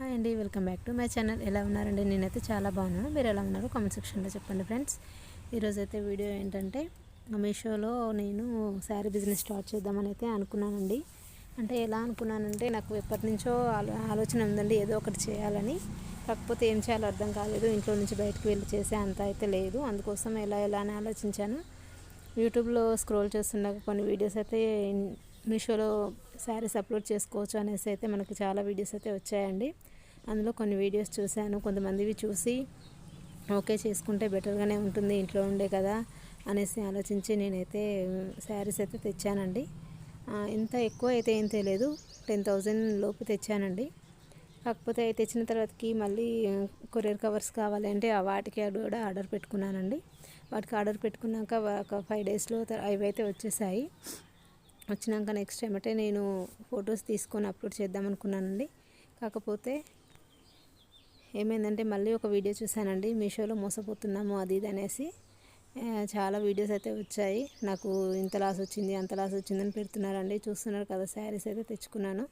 Hi అండి welcome back to my channel. ఎలా ఉన్నారండి? నేనైతే చాలా బాగున్నాను. మీరు ఎలా ఉన్నారో? కామెంట్ సెక్షన్లో చెప్పండి ఫ్రెండ్స్. ఈరోజు అయితే వీడియో ఏంటంటే మీషోలో నేను శారీ బిజినెస్ స్టార్ట్ చేద్దామని అయితే అనుకున్నానండి. అంటే ఎలా అనుకున్నానంటే నాకు ఎప్పటి నుంచో ఆలో- ఆలోచన ఉందండి ఏదో ఒకటి చేయాలని. కాకపోతే ఏం చేయాలో అర్థం కాలేదు. ఇంట్లో నుంచి బయటకు వెళ్ళి చేసే అంత అయితే లేదు. అందుకోసం ఎలా ఎలా అని ఆలోచించాను. యూట్యూబ్లో స్క్రోల్ చేస్తుండగా కొన్ని వీడియోస్ అయితే మీషోలో శారీస్ అప్లోడ్ చేసుకోవచ్చు అనేసి అయితే మనకు చాలా వీడియోస్ అయితే వచ్చాయండి. అందులో కొన్ని వీడియోస్ చూశాను కొంతమందివి చూసి ఓకే చేసుకుంటే బెటర్గానే ఉంటుంది ఇంట్లో ఉండే కదా అనేసి ఆలోచించి నేనైతే శారీస్ అయితే తెచ్చానండి. ఇంత ఎక్కువ అయితే ఏం తెలియదు టెన్ థౌజండ్ లోపు తెచ్చానండి. కాకపోతే అవి తెచ్చిన తర్వాతకి మళ్ళీ కొరియర్ కవర్స్ కావాలంటే వాటికి అవి కూడా ఆర్డర్ పెట్టుకున్నానండి. వాటికి ఆర్డర్ పెట్టుకున్నాక ఒక ఫైవ్ డేస్లో అవి అయితే వచ్చేసాయి. వచ్చినాక నెక్స్ట్ ఏమంటే నేను ఫొటోస్ తీసుకొని అప్లోడ్ చేద్దాం అనుకున్నానండి. కాకపోతే ఏమైందంటే మళ్ళీ ఒక వీడియో చూశానండి. మీషోలో మోసపోతున్నాము అది ఇది అనేసి. చాలా వీడియోస్ అయితే వచ్చాయి. నాకు ఇంత లాస్ వచ్చింది అంత లాస్ వచ్చిందని పెడుతున్నారండి. చూస్తున్నారు కదా శారీస్ అయితే తెచ్చుకున్నాను.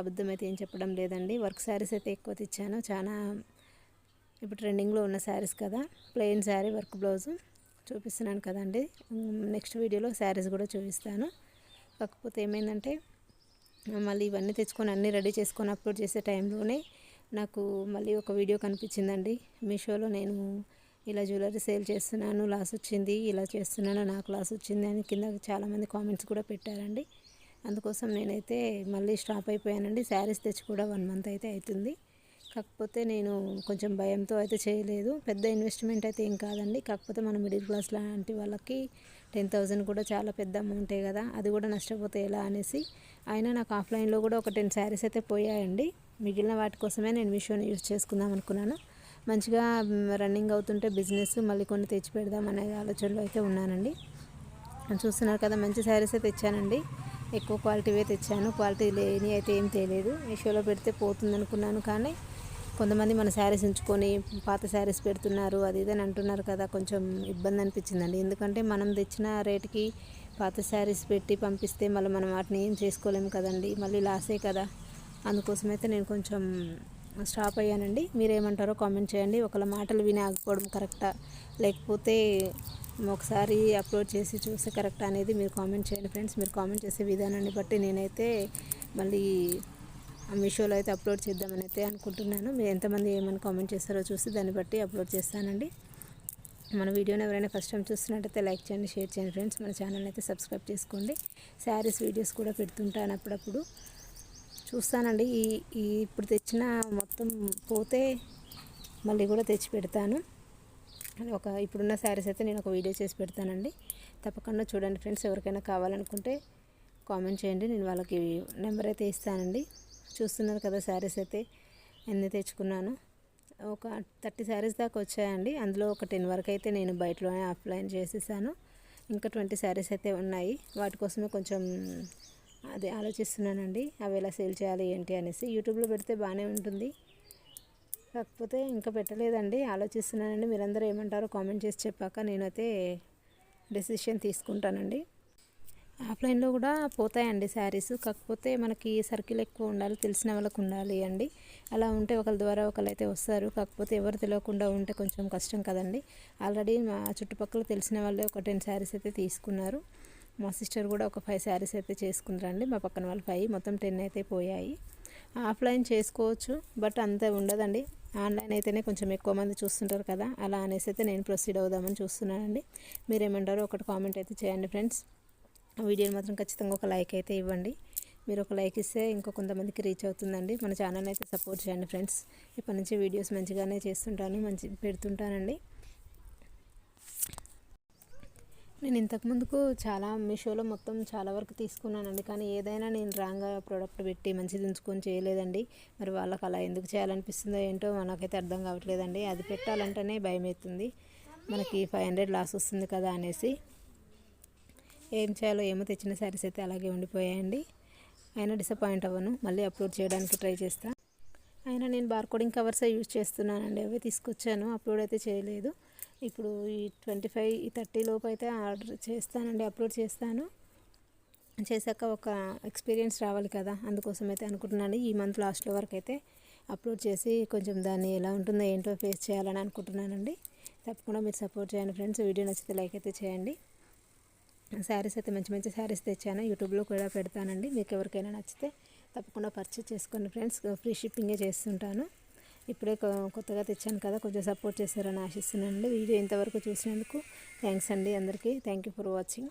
అబద్ధం అయితే ఏం చెప్పడం లేదండి. వర్క్ శారీస్ అయితే ఎక్కువ తెచ్చాను. చాలా ఇప్పుడు ట్రెండింగ్లో ఉన్న శారీస్ కదా. ప్లెయిన్ శారీ వర్క్ బ్లౌజు చూపిస్తున్నాను కదండి. నెక్స్ట్ వీడియోలో శారీస్ కూడా చూపిస్తాను. కాకపోతే ఏమైందంటే మళ్ళీ ఇవన్నీ తెచ్చుకొని అన్నీ రెడీ చేసుకొని అప్లోడ్ చేసే టైంలోనే నాకు మళ్ళీ ఒక వీడియో కనిపించిందండి. మీషోలో నేను ఇలా జ్యువెలరీ సేల్ చేస్తున్నాను లాస్ వచ్చింది ఇలా చేస్తున్నాను నాకు లాస్ వచ్చింది అని కింద చాలామంది కామెంట్స్ కూడా పెట్టారండి. అందుకోసం నేనైతే మళ్ళీ స్టాప్ అయిపోయానండి. శారీస్ తెచ్చి కూడా వన్ మంత్ అయితే అవుతుంది. కాకపోతే నేను కొంచెం భయంతో అయితే చేయలేదు. పెద్ద ఇన్వెస్ట్మెంట్ అయితే ఏం కాదండి. కాకపోతే మన మిడిల్ క్లాస్ లాంటి వాళ్ళకి టెన్ థౌజండ్ కూడా చాలా పెద్ద అమౌంటే కదా అది కూడా నష్టపోతే ఎలా అనేసి. అయినా నాకు ఆఫ్లైన్లో కూడా ఒక టెన్ శారీస్ అయితే పోయాయండి. మిగిలిన వాటి కోసమే నేను మీషోని యూజ్ చేసుకుందాం అనుకున్నాను. మంచిగా రన్నింగ్ అవుతుంటే బిజినెస్ మళ్ళీ కొన్ని తెచ్చి పెడదాం అనే ఆలోచనలో అయితే ఉన్నానండి. చూస్తున్నారు కదా మంచి శారీస్ అయితే తెచ్చానండి. ఎక్కువ క్వాలిటీవే తెచ్చాను. క్వాలిటీ లేని అయితే ఏం తెలియదు మీషోలో పెడితే పోతుంది అనుకున్నాను కానీ కొంతమంది మన శారీస్ ఉంచుకొని పాత శారీస్ పెడుతున్నారు అది ఇదని అంటున్నారు కదా కొంచెం ఇబ్బంది అనిపించిందండి. ఎందుకంటే మనం తెచ్చిన రేటుకి పాత శారీస్ పెట్టి పంపిస్తే మళ్ళీ మనం వాటిని ఏం చేసుకోలేము కదండి. మళ్ళీ లాసే కదా. అందుకోసమైతే నేను కొంచెం స్టాప్ అయ్యానండి. మీరేమంటారో కామెంట్ చేయండి. ఒకళ్ళ మాటలు విని ఆగిపోవడం కరెక్టా? లేకపోతే ఒకసారి అప్లోడ్ చేసి చూస్తే కరెక్ట్ అనేది మీరు కామెంట్ చేయండి ఫ్రెండ్స్. మీరు కామెంట్ చేసే విధానాన్ని బట్టి నేనైతే మళ్ళీ మీషోలో అయితే అప్లోడ్ చేద్దామని అయితే అనుకుంటున్నాను. మీరు ఎంతమంది ఏమని కామెంట్ చేస్తారో చూసి దాన్ని బట్టి అప్లోడ్ చేస్తానండి. మన వీడియోని ఎవరైనా ఫస్ట్ టైం చూస్తున్నట్టయితే లైక్ చేయండి షేర్ చేయండి ఫ్రెండ్స్ మన ఛానల్ అయితే సబ్స్క్రైబ్ చేసుకోండి. శారీస్ వీడియోస్ కూడా పెడుతుంటాను అప్పుడప్పుడు. చూస్తానండి. ఈ ఈ ఇప్పుడు తెచ్చిన మొత్తం పోతే మళ్ళీ కూడా తెచ్చి పెడతాను. ఒక ఇప్పుడున్న శారీస్ అయితే నేను ఒక వీడియో చేసి పెడతానండి. తప్పకుండా చూడండి ఫ్రెండ్స్ ఎవరికైనా కావాలనుకుంటే కామెంట్ చేయండి. నేను వాళ్ళకి నెంబర్ అయితే ఇస్తానండి. చూస్తున్నారు కదా శారీస్ అయితే ఎన్ని తెచ్చుకున్నాను. ఒక థర్టీ శారీస్ దాకా వచ్చాయండి. అందులో ఒక టెన్ వరకు అయితే నేను బయటలోనే ఆఫ్లైన్ చేసేసాను. ఇంకా ట్వంటీ శారీస్ అయితే ఉన్నాయి. వాటి కోసమే కొంచెం అదే ఆలోచిస్తున్నానండి. అవి ఎలా సేల్ చేయాలి ఏంటి అనేసి. యూట్యూబ్లో పెడితే బాగానే ఉంటుంది. కాకపోతే ఇంకా పెట్టలేదండి. ఆలోచిస్తున్నానండి. మీరందరూ ఏమంటారో కామెంట్ చేసి చెప్పాక నేనైతే డెసిషన్ తీసుకుంటానండి. ఆఫ్లైన్లో కూడా పోతాయండి శారీస్. కాకపోతే మనకి సర్కిల్ ఎక్కువ ఉండాలి తెలిసిన వాళ్ళకు ఉండాలి అండి. అలా ఉంటే ఒకరి ద్వారా ఒకళ్ళు అయితే వస్తారు. కాకపోతే ఎవరు తెలియకుండా ఉంటే కొంచెం కష్టం కదండి. ఆల్రెడీ మా చుట్టుపక్కల తెలిసిన వాళ్ళే ఒక టెన్ శారీస్ అయితే తీసుకున్నారు. మా సిస్టర్ కూడా ఒక ఫైవ్ శారీస్ అయితే చేసుకున్నారండి మా పక్కన వాళ్ళు ఫైవ్ మొత్తం టెన్ అయితే పోయాయి. ఆఫ్లైన్ చేసుకోవచ్చు బట్ అంత ఉండదండి. ఆన్లైన్ అయితేనే కొంచెం ఎక్కువ మంది చూస్తుంటారు కదా. అలా అనేసి అయితే నేను ప్రొసీడ్ అవుదామని చూస్తున్నానండి. మీరేమంటారో ఒకటి కామెంట్ అయితే చేయండి ఫ్రెండ్స్. వీడియోని మాత్రం ఖచ్చితంగా ఒక లైక్ అయితే ఇవ్వండి. మీరు ఒక లైక్ ఇస్తే ఇంకో కొంతమందికి రీచ్ అవుతుందండి. మన ఛానల్ అయితే సపోర్ట్ చేయండి ఫ్రెండ్స్ ఇప్పటి నుంచి వీడియోస్ మంచిగానే చేస్తుంటాను మంచి పెడుతుంటానండి. నేను ఇంతకు ముందుకు చాలా మీషోలో మొత్తం చాలా వరకు తీసుకున్నానండి. కానీ ఏదైనా నేను రాంగ్ ప్రోడక్ట్ పెట్టి మంచిది ఉంచుకొని చేయలేదండి. మరి వాళ్ళకి అలా ఎందుకు చేయాలనిపిస్తుందో ఏంటో మనకైతే అర్థం కావట్లేదండి. అది పెట్టాలంటేనే భయం అవుతుంది మనకి ఫైవ్ హండ్రెడ్ లాస్ వస్తుంది కదా అనేసి. ఏం చేయాలో ఏమో తెచ్చిన శారీస్ అయితే అలాగే ఉండిపోయాయండి. అయినా డిసప్పాయింట్ అవ్వను. మళ్ళీ అప్లోడ్ చేయడానికి ట్రై చేస్తాను అయినా నేను బార్కోడింగ్ కవర్సే యూజ్ చేస్తున్నానండి. అవి తీసుకొచ్చాను. అప్లోడ్ అయితే చేయలేదు. ఇప్పుడు ఈ ట్వంటీ ఫైవ్ ఈ థర్టీ లోపు అయితే ఆర్డర్ చేస్తానండి. అప్లోడ్ చేస్తాను. చేశాక ఒక ఎక్స్పీరియన్స్ రావాలి కదా. అందుకోసం అయితే అనుకుంటున్నాను. ఈ మంత్ లాస్ట్లో వరకు అయితే అప్లోడ్ చేసి కొంచెం దాన్ని ఎలా ఉంటుందో ఏంటో ఫేస్ చేయాలని అనుకుంటున్నానండి. తప్పకుండా మీరు సపోర్ట్ చేయండి ఫ్రెండ్స్ వీడియో నచ్చితే లైక్ అయితే చేయండి. శారీస్ అయితే మంచి మంచి శారీస్ తెచ్చాను. యూట్యూబ్లో కూడా పెడతానండి. మీకు ఎవరికైనా నచ్చితే తప్పకుండా పర్చేజ్ చేసుకోండి ఫ్రెండ్స్ ఫ్రీ షిప్పింగే చేస్తుంటాను. ఇప్పుడే కొత్తగా తెచ్చాను కదా కొంచెం సపోర్ట్ చేశారని ఆశిస్తున్నానండి. వీడియో ఇంతవరకు చూసినందుకు థ్యాంక్స్ అండి అందరికీ. Thank you for watching